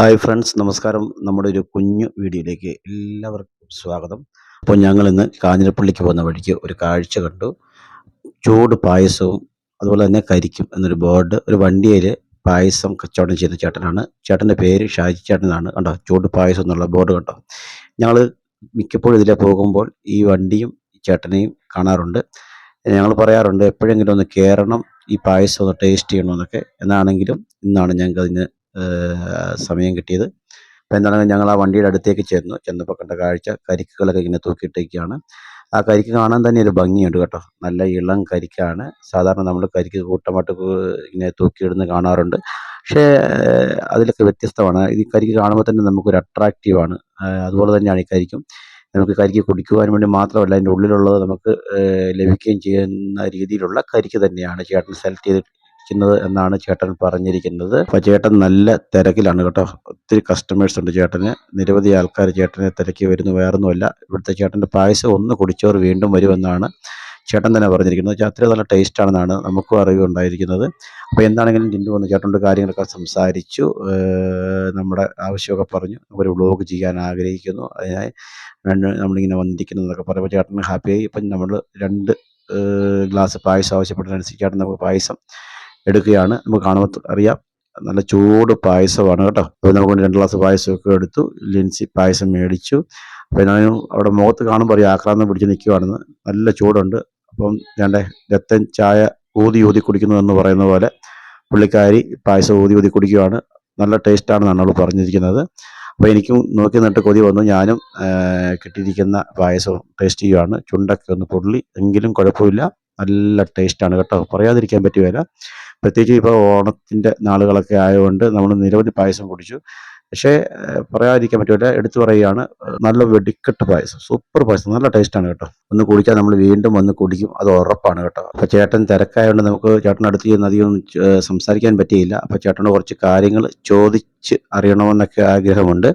Hi friends നമസ്കാരം. നമ്മുടെ ഒരു കുഞ്ഞു വീഡിയോയിലേക്ക് എല്ലാവർക്കും സ്വാഗതം. അപ്പോൾ ഞങ്ങൾ ഇന്ന് കാഞ്ഞിരപ്പള്ളിക്ക് പോകുന്ന വഴിക്ക് ഒരു കാഴ്ച കണ്ടു. ചൂട് പായസവും അതുപോലെ തന്നെ കരിക്കും എന്നൊരു ബോർഡ് ഒരു വണ്ടിയിൽ പായസം കച്ചവടം ചെയ്യുന്ന ചേട്ടനാണ്. ചേട്ടന്റെ പേര് ഷാജി ചേട്ടനാണ്. കണ്ടോ? ചൂട് പായസം എന്നുള്ള ബോർഡ് കണ്ടോ? ഞങ്ങൾ മിക്കപ്പോഴും ഇതിലെ പോകുമ്പോൾ ഈ വണ്ടിയും ചേട്ടനെയും കാണാറുണ്ട്. ഞങ്ങൾ പറയാറുണ്ട് എപ്പോഴെങ്കിലും ഒന്ന് കയറണം ഈ പായസം ഒന്ന് ടേസ്റ്റ് ചെയ്യണമെന്നൊക്കെ എന്നാണെങ്കിലും ഇന്നാണ് ഞങ്ങൾക്ക് അതിന് സമയം കിട്ടിയത്. അപ്പോൾ എന്താണെങ്കിൽ ഞങ്ങൾ ആ വണ്ടിയുടെ അടുത്തേക്ക് ചെന്നു. ചെന്നപ്പോൾ കണ്ട കാഴ്ച കരിക്കുകളൊക്കെ ഇങ്ങനെ തൂക്കിയിട്ടേക്കാണ് ആ കരിക്ക് കാണാൻ തന്നെ ഒരു ഭംഗിയുണ്ട് കേട്ടോ. നല്ല ഇളം കരിക്കാണ്. സാധാരണ നമ്മൾ കരിക്ക് കൂട്ടമായിട്ട് ഇങ്ങനെ തൂക്കിയിടുന്ന കാണാറുണ്ട്. പക്ഷേ അതിലൊക്കെ വ്യത്യസ്തമാണ്. ഈ കരിക്ക് കാണുമ്പോൾ തന്നെ നമുക്കൊരു അട്രാക്റ്റീവാണ്. അതുപോലെ തന്നെയാണ് ഈ കരിക്കും. നമുക്ക് കരിക്ക് കുടിക്കുവാൻ വേണ്ടി മാത്രമല്ല അതിന്റെ ഉള്ളിലുള്ളത് നമുക്ക് ലഭിക്കുകയും ചെയ്യുന്ന രീതിയിലുള്ള കരിക്ക് തന്നെയാണ് ചേട്ടൻ സെലക്ട് ചെയ്തിരിക്കുന്നത് എന്നാണ് ചേട്ടൻ പറഞ്ഞിരിക്കുന്നത്. അപ്പോൾ ചേട്ടൻ നല്ല തിരക്കിലാണ് കേട്ടോ. ഒത്തിരി കസ്റ്റമേഴ്സ് ഉണ്ട് ചേട്ടന്. നിരവധി ആൾക്കാർ ചേട്ടനെ തിരക്കി വരുന്നു. വേറൊന്നുമല്ല. ഇവിടുത്തെ ചേട്ടന്റെ പായസം ഒന്ന് കുടിച്ചവർ വീണ്ടും വരുമെന്നാണ് ചേട്ടൻ തന്നെ പറഞ്ഞിരിക്കുന്നത്. അത്ര നല്ല ടേസ്റ്റ് ആണെന്നാണ് നമുക്കും അറിവുണ്ടായിരിക്കുന്നത്. അപ്പോൾ എന്താണെങ്കിലും ജിൻഡു വന്ന് ചേട്ടന്റെ കാര്യങ്ങളൊക്കെ സംസാരിച്ചു. നമ്മുടെ ആവശ്യമൊക്കെ പറഞ്ഞു. ഒരു വ്ളോഗ് ചെയ്യാൻ ആഗ്രഹിക്കുന്നു. അതിനായി നമ്മളിങ്ങനെ വന്നിരിക്കുന്നു എന്നൊക്കെ പറയുമ്പോൾ ചേട്ടന് ഹാപ്പിയായി ഇപ്പം നമ്മൾ രണ്ട് ഗ്ലാസ് പായസം ആവശ്യപ്പെട്ടതനുസരിച്ച് ചേട്ടൻ നമുക്ക് പായസം എടുക്കുകയാണ്. നമുക്ക് കാണുമ്പോൾ അറിയാം. നല്ല ചൂട് പായസമാണ് കേട്ടോ. അപ്പോൾ നമുക്ക് രണ്ട് ഗ്ലാസ് പായസമൊക്കെ എടുത്തു. ലിൻസി പായസം മേടിച്ചു. അപ്പോൾ ഞാൻ അവിടെ മുഖത്ത് കാണുമ്പോൾ അറിയാം ആക്രാന്തം പിടിച്ച് നിൽക്കുവാണെന്ന്. നല്ല ചൂടുണ്ട്. അപ്പം ഞാൻ രത്തൻ ചായ ഊതി ഊതി കുടിക്കുന്നു എന്ന് പറയുന്ന പോലെ പുള്ളിക്കാരി പായസം ഊതി ഊതി കുടിക്കുകയാണ് നല്ല ടേസ്റ്റാണെന്നാണ് അവൾ പറഞ്ഞിരിക്കുന്നത്. അപ്പോൾ എനിക്കും നോക്കി നട്ട് കൊതി വന്നു. ഞാനും കിട്ടിയിരിക്കുന്ന പായസവും ടേസ്റ്റ് ചെയ്യുകയാണ് ചുണ്ടൊക്കെ ഒന്ന് പൊള്ളി. എങ്കിലും കുഴപ്പമില്ല. നല്ല ടേസ്റ്റാണ് കേട്ടോ. പറയാതിരിക്കാൻ പറ്റുകയില്ല. പ്രത്യേകിച്ച് ഇപ്പോൾ ഓണത്തിന്റെ നാളുകളൊക്കെ ആയതുകൊണ്ട് നമ്മൾ നിരവധി പായസം കുടിച്ചു. പക്ഷേ പറയാതിരിക്കാൻ പറ്റില്ല എടുത്തു പറയുകയാണ് നല്ല വെടിക്കെട്ട് പായസം. സൂപ്പർ പായസം. നല്ല ടേസ്റ്റാണ് കേട്ടോ. ഒന്ന് കുടിച്ചാൽ നമ്മൾ വീണ്ടും വന്ന് കുടിക്കും. അത് ഉറപ്പാണ് കേട്ടോ. അപ്പോൾ ചേട്ടൻ തിരക്കായതുകൊണ്ട് നമുക്ക് ചേട്ടനടുത്ത് ചെന്ന് അധികം സംസാരിക്കാൻ പറ്റിയില്ല. അപ്പോൾ ചേട്ടനോട് കുറച്ച് കാര്യങ്ങൾ ചോദിച്ച് അറിയണമെന്നൊക്കെ ആഗ്രഹമുണ്ട്.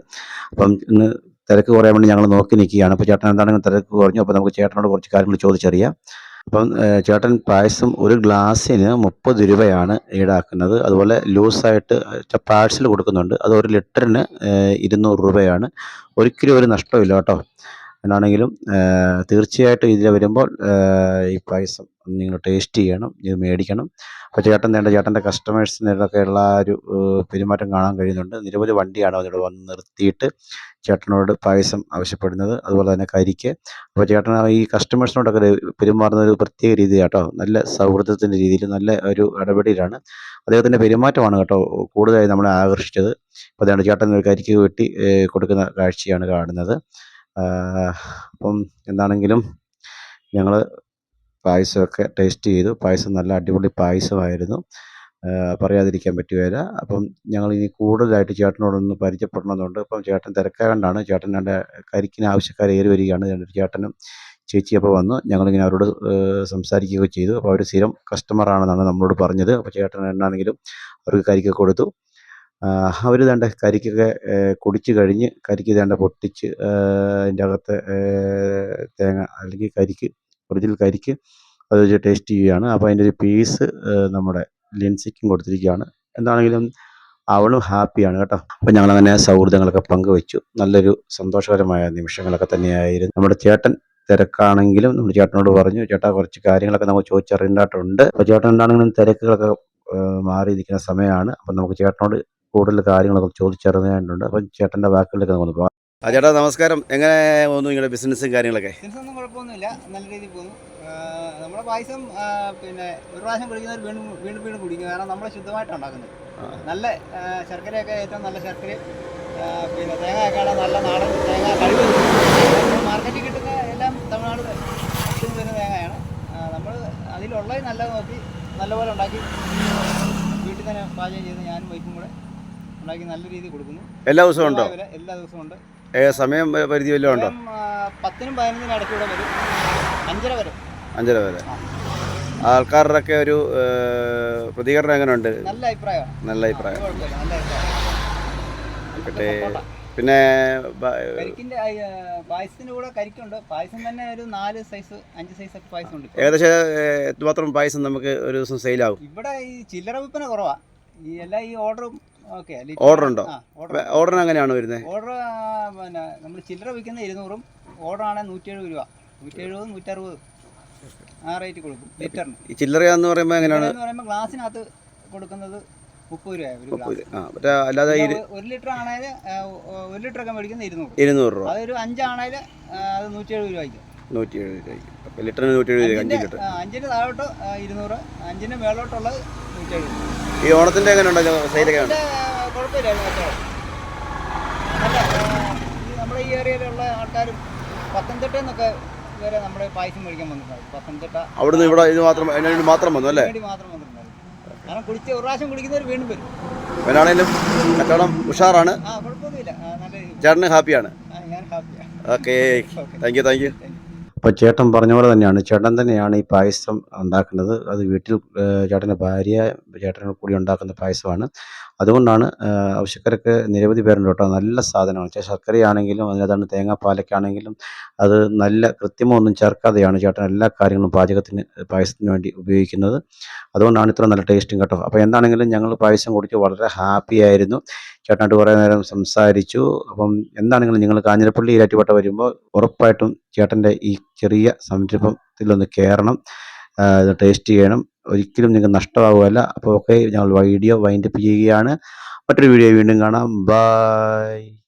അപ്പം ഇന്ന് തിരക്ക് കുറയാൻ വേണ്ടി ഞങ്ങൾ നോക്കി നിൽക്കുകയാണ്. അപ്പോൾ ചേട്ടൻ എന്താണെങ്കിലും തിരക്ക് കുറഞ്ഞു. അപ്പോൾ നമുക്ക് ചേട്ടനോട് കുറച്ച് കാര്യങ്ങൾ ചോദിച്ചറിയാം. അപ്പം ചേട്ടൻ പായസം ഒരു ഗ്ലാസ്സിന് മുപ്പത് രൂപയാണ് ഈടാക്കുന്നത്. അതുപോലെ ലൂസായിട്ട് പാഴ്സൽ കൊടുക്കുന്നുണ്ട്. അത് ഒരു ലിറ്ററിന് ഇരുന്നൂറ് രൂപയാണ്. ഒരിക്കലും ഒരു നഷ്ടമില്ല കേട്ടോ. എന്നാണെങ്കിലും തീർച്ചയായിട്ടും ഇതിൽ വരുമ്പോൾ ഈ പായസം നിങ്ങൾ ടേസ്റ്റ് ചെയ്യണം ഇത് മേടിക്കണം. അപ്പോൾ ചേട്ടൻ വേണ്ട ചേട്ടന്റെ കസ്റ്റമേഴ്സിനൊക്കെ ഉള്ള ഒരു പെരുമാറ്റം കാണാൻ കഴിയുന്നുണ്ട്. നിരവധി വണ്ടിയാണ് അതിവിടെ വന്ന് നിർത്തിയിട്ട് ചേട്ടനോട് പായസം ആവശ്യപ്പെടുന്നത്. അതുപോലെ തന്നെ കരിക്ക്. അപ്പോൾ ചേട്ടൻ ഈ കസ്റ്റമേഴ്സിനോടൊക്കെ പെരുമാറുന്ന ഒരു പ്രത്യേക രീതി കേട്ടോ നല്ല സൗഹൃദത്തിന്റെ രീതിയിൽ നല്ല ഒരു ഇടപെടലാണ്. അദ്ദേഹത്തിന്റെ പെരുമാറ്റമാണ് കേട്ടോ കൂടുതലായി നമ്മളെ ആകർഷിച്ചത്. അപ്പോൾ അതാണ് ചേട്ടൻ ഒരു കരിക്ക് വെട്ടി കൊടുക്കുന്ന കാഴ്ചയാണ് കാണുന്നത്. അപ്പം എന്താണെങ്കിലും ഞങ്ങൾ പായസമൊക്കെ ടേസ്റ്റ് ചെയ്തു. പായസം നല്ല അടിപൊളി പായസമായിരുന്നു. പറയാതിരിക്കാൻ പറ്റുകയില്ല അപ്പം ഞങ്ങൾ ഇനി കൂടുതലായിട്ട് ചേട്ടനോടൊന്ന് പരിചയപ്പെടണമെന്നുണ്ട്. അപ്പം ചേട്ടൻ തിരക്കായതുകൊണ്ടാണ് ചേട്ടൻ എന്റെ കരിക്കിന് ആവശ്യക്കാർ ഏറി വരികയാണ്. എന്റെ ചേട്ടനും ചേച്ചി അപ്പോൾ വന്നു. ഞങ്ങളിങ്ങനെ അവരോട് സംസാരിക്കുകയൊക്കെ ചെയ്തു. അപ്പോൾ അവർ സ്ഥിരം കസ്റ്റമറാണെന്നാണ് നമ്മളോട് പറഞ്ഞത്. അപ്പോൾ ചേട്ടൻ എന്നാണെങ്കിലും അവർക്ക് കരിക്കൊക്കെ കൊടുത്തു. അവർ ദാണ്ടെ കരിക്കൊക്കെ കുടിച്ച് കഴിഞ്ഞ് കരിക്ക് ദാണ്ടെ പൊട്ടിച്ച് അതിന്റെ അകത്ത് തേങ്ങ അല്ലെങ്കിൽ കരിക്ക് ഒറിജിനൽ കരിക്ക് അത് വെച്ച് ടേസ്റ്റ് ചെയ്യുകയാണ്. അപ്പോൾ അതിന്റെ ഒരു പീസ് നമ്മുടെ ലിൻസിക്കും കൊടുത്തിരിക്കുകയാണ്. എന്താണെങ്കിലും അവളും ഹാപ്പിയാണ് കേട്ടോ. അപ്പോൾ ഞങ്ങളങ്ങനെ സൗഹൃദങ്ങളൊക്കെ പങ്കുവെച്ചു. നല്ലൊരു സന്തോഷകരമായ നിമിഷങ്ങളൊക്കെ തന്നെയായിരുന്നു. നമ്മുടെ ചേട്ടൻ തിരക്കാണെങ്കിലും നമ്മുടെ ചേട്ടനോട് പറഞ്ഞു ചേട്ടാ കുറച്ച് കാര്യങ്ങളൊക്കെ നമുക്ക് ചോദിച്ചറിയേണ്ടതായിട്ടുണ്ട് അപ്പോൾ ചേട്ടൻ എന്താണെങ്കിലും തിരക്കുകളൊക്കെ മാറി മാറിയിരിക്കുന്ന സമയമാണ്. അപ്പം നമുക്ക് ചേട്ടനോട് കൂടുതൽ കാര്യങ്ങളൊക്കെ ചോദിച്ചറിയാനുണ്ട് അപ്പം ചേട്ടന്റെ വാക്കുകളിലേക്ക് നമുക്ക് പോകാം ആ ചേട്ടാ നമസ്കാരം. എങ്ങനെ പോകുന്നു നിങ്ങളുടെ ബിസിനസ്സും കാര്യങ്ങളൊക്കെ? ബിസിനസ്സൊന്നും കുഴപ്പമൊന്നുമില്ല. നല്ല രീതിയിൽ പോകുന്നു. നമ്മുടെ പായസം പിന്നെ ഒരു പ്രാവശ്യം കുടിക്കുന്നവർ വീണ്ടും വീണ്ടും വീണ്ടും കുടിക്കുന്നു കാരണം നമ്മൾ ശുദ്ധമായിട്ട് ഉണ്ടാക്കുന്നത്. നല്ല ശർക്കരയൊക്കെ ഏറ്റവും നല്ല ശർക്കര. പിന്നെ തേങ്ങയൊക്കെ നല്ല നാടൻ തേങ്ങ കഴിവ് മാർക്കറ്റിൽ കിട്ടുന്ന എല്ലാം തമിഴ്നാട് വരുന്ന തേങ്ങയാണ്. നമ്മൾ അതിലുള്ളത് നല്ല നോക്കി നല്ലപോലെ ഉണ്ടാക്കി വീട്ടിൽ തന്നെ പാചകം ചെയ്ത് ഞാനും വൈഫും കൂടെ ഉണ്ടാക്കി നല്ല രീതിയിൽ കൊടുക്കുന്നു. എല്ലാ ദിവസവും ഉണ്ടോ? എല്ലാ ദിവസവും ഉണ്ട്. സമയം പരിധി വല്ലതും ഉണ്ടോ? പത്തിനും പതിനൊന്നിനും ഇടയ്ക്കൂടെ വരും. അഞ്ചര വരെ. അഞ്ചര വരെ. ആൾക്കാരുടെ ഒക്കെ ഒരു പ്രതികരണം പ്രതികരണം എങ്ങനെയുണ്ട് നല്ല അഭിപ്രായമാണ്. നല്ല അഭിപ്രായം. ആയിക്കോട്ടെ. പിന്നെ പായസത്തിന്റെ കൂടെ കരിക്കുണ്ട്. പായസം തന്നെ ഒരു നാല് സൈസ് അഞ്ച് സൈസ് ഒക്കെ പായസം ഉണ്ട് ഏകദേശം എത്രമാത്രം പായസം നമുക്ക് ഒരു ദിവസം സെയിലാവും. ഇവിടെ ഈ ചില്ലറ വിൽപ്പന കുറവാ. ഈ എല്ലാ ഈ ഓർഡറും ഓക്കെ Order ഉണ്ടോ? ഓർഡർ ഓർഡറിന് എങ്ങനെയാണ് വരുന്നത് ഓർഡർ പിന്നെ നമ്മൾ ചില്ലറ വിൽക്കുന്ന ഇരുന്നൂറും ഓർഡർ ആണെങ്കിൽ നൂറ്റി എഴുപത് രൂപ. നൂറ്റി എഴുപത് നൂറ്ററുപത്. ആ റേറ്റ് കൊടുക്കും ലിറ്ററിന്. ഈ ചില്ലറ എന്ന് പറയുമ്പോൾ എങ്ങനെയാണ്? എന്ന് പറയുമ്പോൾ ഗ്ലാസ്സിനകത്ത് കൊടുക്കുന്നത് മുപ്പത് രൂപ ഒരു അല്ലാതെ ഒരു ലിറ്റർ ആണെങ്കിൽ ഒരു ലിറ്റർ ഒക്കെ മേടിക്കുന്ന ഇരുന്നൂറ്. ഇരുന്നൂറ് രൂപ. അതൊരു അഞ്ചാണെങ്കിൽ അത് നൂറ്റി എഴുപത് രൂപയ്ക്ക് നൂറ്റി എഴുപത് രൂപയ്ക്ക്. അപ്പോൾ ലിറ്ററിന് നൂറ്റി എഴുപത് രൂപ അഞ്ച് ലിറ്റർ അഞ്ചിന് താഴോട്ട് ഇരുന്നൂറ് അഞ്ചിന് മേളോട്ടുള്ളത് നൂറ്റി എഴുപത് ഈ ഓണത്തിന്റെ എങ്ങനെ ഉണ്ടോ? സൈലൊക്കെ ഉണ്ട്? ഈ നമ്മുടെ ഈ ഏരിയയിലുള്ള ആൾക്കാരും പത്തനംതിട്ടയിൽ നിന്നൊക്കെ വരെ നമ്മുടെ പായസം മേടിക്കാൻ വന്നിട്ടുണ്ടായിരുന്നു. പത്തനംതിട്ട അവിടുന്ന് ഇവിടെ ഇത് മാത്രം അതിന് വേണ്ടി മാത്രം വന്നു അല്ലേ? മാത്രം വന്നിട്ടുണ്ടായിരുന്നു. കാരണം കുടിച്ച് ഒരു പ്രാവശ്യം കുടിക്കുന്നവർ വീണ്ടും വരും. കച്ചവടം ഉഷാറാണ്. ചേട്ടന് ഹാപ്പിയാണ്. ഞാൻ ഹാപ്പിയാണ്. Okay thank you thank you അപ്പോൾ ചേട്ടൻ പറഞ്ഞ പോലെ തന്നെയാണ് ചേട്ടൻ തന്നെയാണ് ഈ പായസം ഉണ്ടാക്കുന്നത്. അത് വീട്ടിൽ ചേട്ടന്റെ ഭാര്യ ചേട്ടനും കൂടി ഉണ്ടാക്കുന്ന പായസമാണ്. അതുകൊണ്ടാണ് ആവശ്യക്കാരൊക്കെ നിരവധി പേരുണ്ട് കേട്ടോ. നല്ല സാധനമാണ്. ചെ- ശർക്കരയാണെങ്കിലും അതിനകത്താണ് തേങ്ങാപ്പാലൊക്കെയാണെങ്കിലും അത് നല്ല കൃത്യമൊന്നും ചേർക്കാതെയാണ് ചേട്ടൻ എല്ലാ കാര്യങ്ങളും പാചകത്തിന് പായസത്തിന് വേണ്ടി ഉപയോഗിക്കുന്നത്. അതുകൊണ്ടാണ് ഇത്ര നല്ല ടേസ്റ്റും കേട്ടോ. അപ്പോൾ എന്താണെങ്കിലും ഞങ്ങൾ പായസം കുടിച്ച് വളരെ ഹാപ്പി ആയിരുന്നു. ചേട്ടനായിട്ട് കുറേ നേരം സംസാരിച്ചു. അപ്പം എന്താണെങ്കിലും നിങ്ങൾ കാഞ്ഞിരപ്പള്ളി ഇരാറ്റുപേട്ട വരുമ്പോൾ ഉറപ്പായിട്ടും ചേട്ടന്റെ ഈ ചെറിയ സംരംഭത്തിലൊന്ന് കയറണം. ടേസ്റ്റ് ചെയ്യണം. ഒരിക്കലും നിങ്ങൾക്ക് നഷ്ടമാവുകയല്ല. അപ്പോൾ ഓക്കെ ഞങ്ങൾ വീഡിയോ വൈൻഡപ്പ് ചെയ്യുകയാണ്. മറ്റൊരു വീഡിയോ വീണ്ടും കാണാം. ബൈ